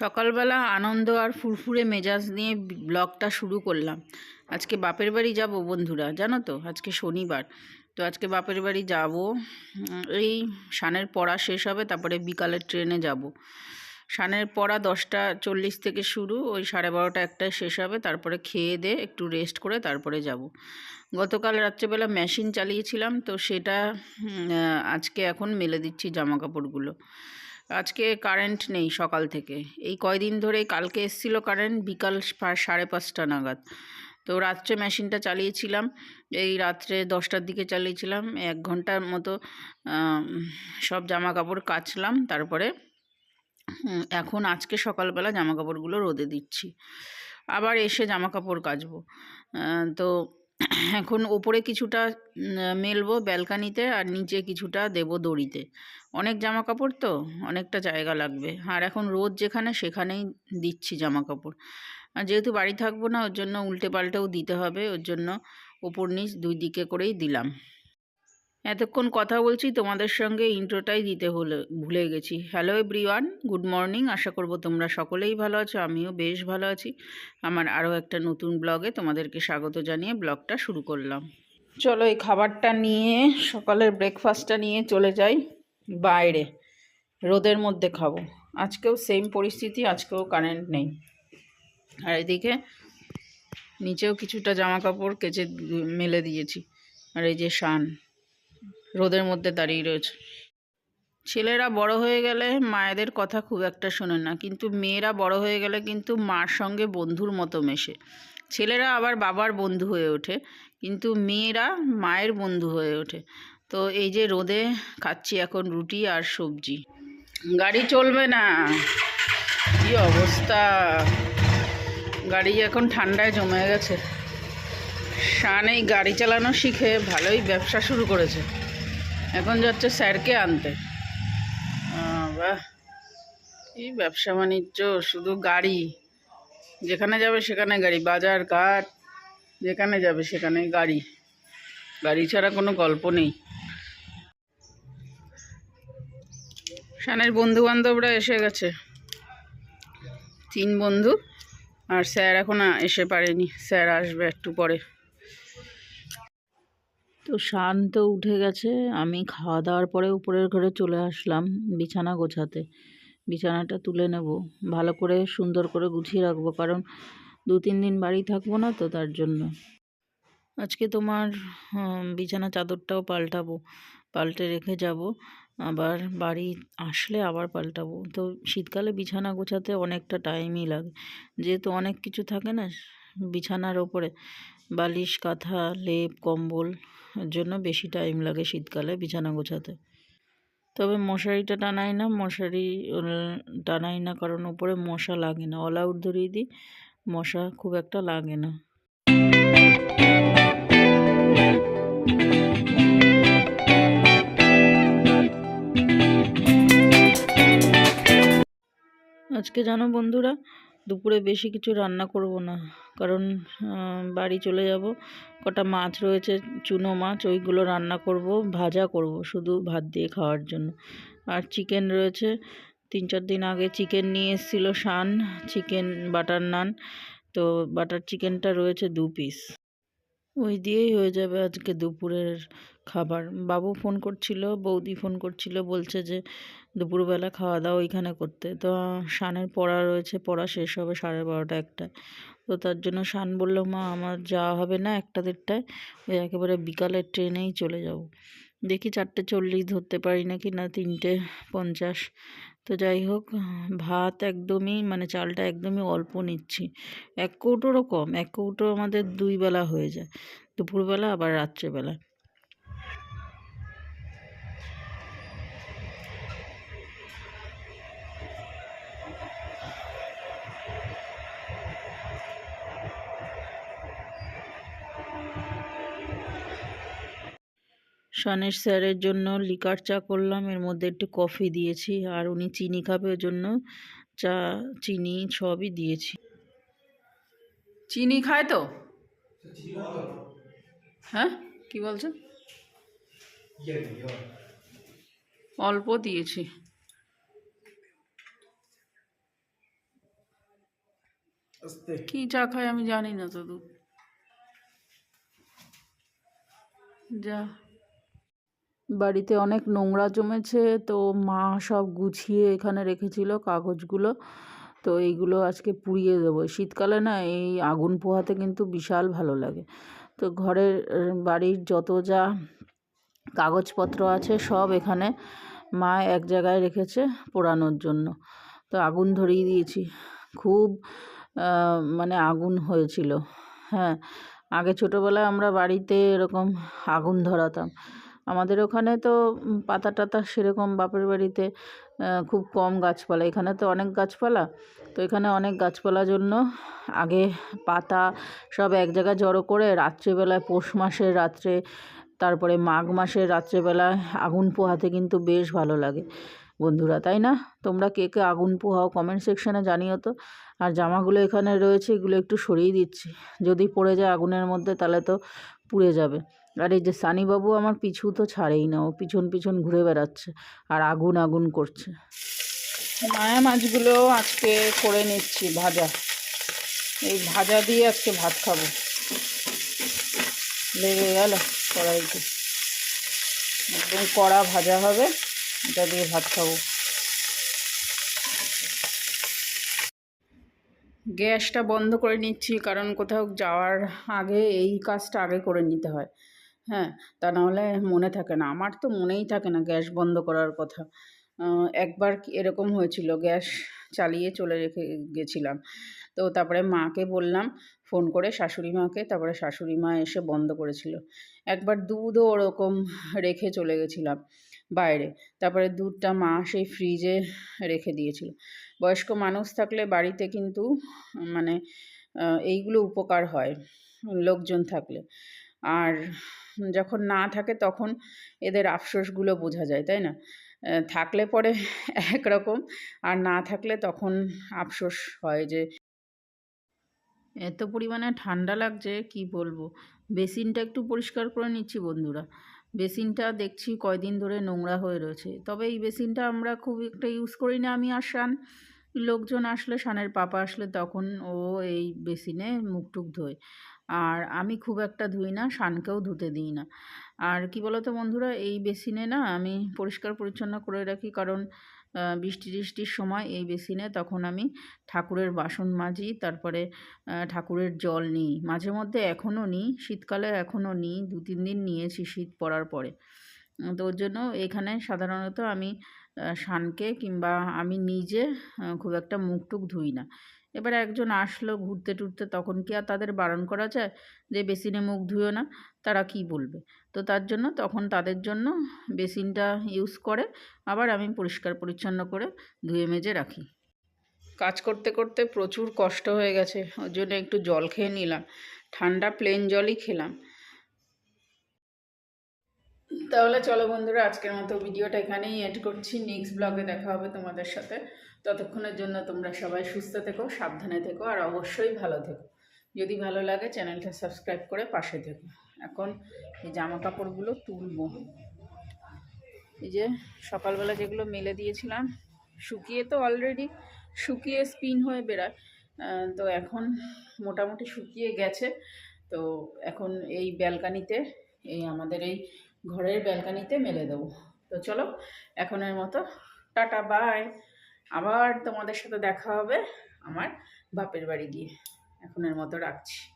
সকালবেলা আনন্দ আর ফুরফুরে মেজাজ নিয়ে ব্লগটা শুরু করলাম। আজকে বাপের বাড়ি যাব বন্ধুরা, জানো তো? আজকে শনিবার। তো আজকে বাপের বাড়ি যাব এই সানের পড়া শেষ হবে, তারপরে বিকালের ট্রেনে যাব। সানের পড়া দশটা চল্লিশ থেকে শুরু, ওই সাড়ে বারোটা একটায় শেষ হবে, তারপরে খেয়ে দিয়ে একটু রেস্ট করে তারপরে যাব। গতকাল রাত্রেবেলা মেশিন চালিয়েছিলাম, তো সেটা আজকে এখন মেলে দিচ্ছি জামা কাপড়গুলো আজকে কারেন্ট নেই সকাল থেকে। এই কয়দিন ধরে কালকে এসছিল কারেন্ট বিকাল সাড়ে পাঁচটা নাগাদ। তো রাত্রে মেশিনটা চালিয়েছিলাম, এই রাত্রে দশটার দিকে চালিয়েছিলাম, এক ঘণ্টার মতো সব জামা কাপড় কাচলাম, তারপরে এখন আজকে সকালবেলা জামা কাপড়গুলো রোদে দিচ্ছি। আবার এসে জামা কাপড় কাচবো তো এখন ওপরে কিছুটা মেলবো ব্যালকানিতে আর নিচে কিছুটা দেব দড়িতে। অনেক জামা কাপড় তো, অনেকটা জায়গা লাগবে। আর এখন রোদ যেখানে, সেখানেই দিচ্ছি জামা কাপড় আর যেহেতু বাড়ি থাকব না, ওর জন্য উল্টে পাল্টেও দিতে হবে, ওর জন্য ওপর নিচ দুই দিকে করেই দিলাম। এতক্ষণ কথা বলছি তোমাদের সঙ্গে ইন্ট্রোটাই দিতে হলে, ভুলে গেছি। হ্যালো এভরিওয়ান গুড মর্নিং আশা করব তোমরা সকলেই ভালো আছো, আমিও বেশ ভালো আছি। আমার আরও একটা নতুন ব্লগে তোমাদেরকে স্বাগত জানিয়ে ব্লগটা শুরু করলাম। চলো এই খাবারটা নিয়ে, সকালের ব্রেকফাস্টটা নিয়ে চলে যাই। বাইরে, রোদের মধ্যে খাব। আজকেও সেম পরিস্থিতি, আজকেও কারেন্ট নেই। আর এদিকে নিচেও কিছুটা জামা কাপড় কেচে মেলে দিয়েছি। আর এই যে শান রোদের মধ্যে দাঁড়িয়ে রয়েছে। ছেলেরা বড় হয়ে গেলে মায়েদের কথা খুব একটা শোনে না, কিন্তু মেয়েরা বড় হয়ে গেলে কিন্তু মার সঙ্গে বন্ধুর মতো মেশে। ছেলেরা আবার বাবার বন্ধু হয়ে ওঠে, কিন্তু মেয়েরা মায়ের বন্ধু হয়ে ওঠে। তো এই যে রোদে খাচ্ছি এখন রুটি আর সবজি। গাড়ি চলবে না। কি অবস্থা? গাড়ি এখন ঠান্ডায় জমে গেছে। শান এই গাড়ি চালানো শিখে ভালোই ব্যবসা শুরু করেছে। এখন যাচ্ছে স্যারকে আনতে। বাহ। এই ব্যবসা বাণিজ্য, শুধু গাড়ি। যেখানে যাবে সেখানে গাড়ি, বাজার, ঘাট, যেখানে যাবে সেখানে গাড়ি। গাড়ি ছাড়া কোনো গল্প নেই। শানের বন্ধু বান্ধবরা এসে গেছে। তিন বন্ধু, আর স্যার এখন এসে পারেনি। স্যার আসবে একটু পরে। তো শান তো উঠে গেছে। আমি খাওয়া দাওয়ার পরে উপরের ঘরে চলে আসলাম বিছানা গোছাতে। বিছানাটা তুলে নেব। ভালো করে সুন্দর করে গুছিয়ে রাখব, কারণ দু তিন দিন বাড়ি থাকব না তো তার জন্য। আজকে তোমার বিছানা চাদরটাও পাল্টাবো, পাল্টে রেখে যাব। আবার বাড়ি আসলে আবার পাল্টাবো। তো শীতকালে বিছানা গোছাতে অনেকটা টাইমই লাগে। যেহেতু অনেক কিছু থাকে না, বিছানার ওপরে বালিশ, কাঁথা, লেপ, কম্বল জন্য বেশি টাইম লাগে শীতকালে বিছানা গোছাতে। তবে মশারিটা টানাই না, মশারি টানাই না কারণ ওপরে মশা লাগে না। অল আউট ধরিয়ে দিই, মশা খুব একটা লাগে না। আজকে জানো বন্ধুরা দুপুরে বেশি কিছু রান্না করব না। কারণ বাড়ি চলে যাব, কটা মাছ রয়েছে, চুনো মাছ, ওইগুলো রান্না করব, ভাজা করব শুধু ভাত দিয়ে খাওয়ার জন্য। আর চিকেন রয়েছে, তিন চার দিন আগে চিকেন নিয়ে এসেছিল শান, চিকেন, বাটার নান। তো বাটার চিকেনটা রয়েছে দু পিস। ওই দিয়েই হয়ে যাবে আজকে দুপুরের খাবার। বাবু ফোন করছিল, বৌদি ফোন করছিল, বলছে যে দুপুরবেলা খাওয়া দাওয়া ওইখানে করতে। তো শানের পড়া রয়েছে, পড়া শেষ হবে সাড়ে বারোটা একটা তো তার জন্য শান বলল, মা, আমার যাওয়া হবে না একটা দেড়টায়, ওই একেবারে বিকালের ট্রেনেই চলে যাব। দেখি চারটে চল্লিশ ধরতে পারি নাকি না, তিনটে পঞ্চাশ। তো যাই হোক, ভাত একদমই মানে চালটা একদমই অল্প নিচ্ছি। এক কৌটোরও কম, এক কৌটো আমাদের দুই বেলা হয়ে যায়। দুপুরবেলা আবার রাত্রেবেলা শানের স্যারের জন্য লিকার চা করলাম, এর মধ্যে একটু কফি দিয়েছি, আর উনি চিনি খাবে জন্য চা, চিনি সবই দিয়েছি। চিনি খায় তো? হ্যাঁ? কি বলছো? অল্প দিয়েছি। কি চা খায় আমি জানি না তো যা। বাড়িতে অনেক নোংরা জমেছে, তো মা সব গুছিয়ে এখানে রেখেছিল কাগজগুলো। তো এইগুলো আজকে পুড়িয়ে দেবো। শীতকালে না এই আগুন পোহাতে কিন্তু বিশাল ভালো লাগে। তো ঘরের বাড়ির যত যা কাগজপত্র আছে সব এখানে মা এক জায়গায় রেখেছে পোড়ানোর জন্য। তো আগুন ধরিয়ে দিয়েছি। খুব মানে আগুন হয়েছিল। হ্যাঁ আগে ছোটোবেলায় আমরা বাড়িতে এরকম আগুন ধরাতাম। আমাদের ওখানে তো পাতা টাতা সেরকম বাপের বাড়িতে খুব কম গাছপালা। এখানে তো অনেক গাছপালা। তো এখানে অনেক গাছপালার জন্য আগে পাতা সব এক জায়গায় জড়ো করে রাত্রেবেলায় পৌষ মাসের রাত্রে, তারপরে মাঘ মাসের রাত্রেবেলায় আগুন পোহাতে কিন্তু বেশ ভালো লাগে। বন্ধুরা, তাই না? তোমরা কে কে আগুন পোহাও কমেন্ট সেকশানে জানিও তো। আর জামাগুলো এখানে রয়েছে, এগুলো একটু সরিয়ে দিচ্ছি। যদি পড়ে যায় আগুনের মধ্যে, তাহলে তো পুড়ে যাবে। আর এই যে সানিবাবু আমার পিছু তো ছাড়েই না, ও পিছন পিছন ঘুরে বেড়াচ্ছে আর আগুন আগুন করছে। মায়া মাছগুলো আজকে করে নিচ্ছি ভাজা। এই ভাজা দিয়ে আজকে ভাত খাব। লেগে গেল কড়াইতে। একদম কড়া ভাজা হবে, এটা দিয়ে ভাত খাব। গ্যাসটা বন্ধ করে নিচ্ছি, কারণ কোথাও যাওয়ার আগে এই কাজটা আগে করে নিতে হয়। হ্যাঁ তা নাহলে মনে থাকে না। আমার তো মনেই থাকে না গ্যাস বন্ধ করার কথা। একবার এরকম হয়েছিল, গ্যাস চালিয়ে চলে রেখে গেছিলাম। তো তারপরে মাকে বললাম, ফোন করে শাশুড়ি মাকে, তারপরে শাশুড়ি মা এসে বন্ধ করেছিল। একবার দুধও ওরকম রেখে চলে গেছিলাম বাইরে। তারপরে দুধটা মা সেই ফ্রিজে রেখে দিয়েছিল। বয়স্ক মানুষ থাকলে বাড়িতে কিন্তু মানে এইগুলো উপকার হয়। লোকজন থাকলে। আর যখন না থাকে তখন এদের আফসোসগুলো বোঝা যায়, তাই না? থাকলে পরে একরকম, আর না থাকলে তখন আফসোস হয় যে এত পরিমাণে ঠান্ডা লাগছে, কি বলব? বেসিনটা একটু পরিষ্কার করে নিচ্ছি বন্ধুরা। বেসিনটা দেখছি কয়দিন ধরে নোংরা হয়ে রয়েছে। তবে এই বেসিনটা আমরা খুব একটা ইউজ করি না আমি আর শান। লোকজন আসলে শানের পাপা আসলে তখন ও এই বেসিনে মুখ টুক ধোয়। আর আমি খুব একটা ধুই না, শানকেও ধুতে দিই না। আর কি বলো তো বন্ধুরা, এই বেসিনে না আমি পরিষ্কার পরিচ্ছন্ন করে রাখি কারণ বৃষ্টি টিষ্টির সময় এই বেসিনে তখন আমি ঠাকুরের বাসন মাজি, তারপরে ঠাকুরের জল নিই। মাঝে মধ্যে এখনও নিই, শীতকালে এখনও নিই দু তিন দিন নিয়েছি শীত পড়ার পরে। তো ওর জন্য এখানে সাধারণত আমি শানকে কিংবা আমি নিজে খুব একটা মুখ টুক ধুই না। এবার একজন আসলো ঘুরতে টুরতে, তখন কি আর তাদের বারণ করা যায় যে, বেসিনে মুখ ধুয়ো না, তারা কি বলবে? তো তার জন্য তখন তাদের জন্য বেসিনটা ইউজ করে, আবার আমি পরিষ্কার পরিচ্ছন্ন করে ধুয়ে মেজে রাখি। কাজ করতে করতে প্রচুর কষ্ট হয়ে গেছে, ওর জন্য একটু জল খেয়ে নিলাম। ঠান্ডা প্লেন জলই খেলাম। তাহলে চলো বন্ধুরা আজকের মতো ভিডিওটা এখানেই এড করছি। নেক্সট ব্লগে দেখা হবে তোমাদের সাথে। ততক্ষণের জন্য তোমরা সবাই সুস্থ থেকো সাবধানে থেকো আর অবশ্যই ভালো থেকো। যদি ভালো লাগে চ্যানেলটা সাবস্ক্রাইব করে পাশে থেকো। এখন এই জামা কাপড়গুলো তুলবো। এই যে সকালবেলা যেগুলো মেলে দিয়েছিলাম শুকিয়ে তো অলরেডি শুকিয়ে স্পিন হয়ে আহ, তো এখন মোটামুটি শুকিয়ে গেছে। তো এখন এই ব্যালকানিতে এই আমাদের এই ঘরের ব্যালকানিতে মেলে দেবো। তো চলো, এখনের মতো। Tata, bye. আবার তোমাদের সাথে দেখা হবে আমার বাপের বাড়ি গিয়ে। এখনের মতো রাখছি।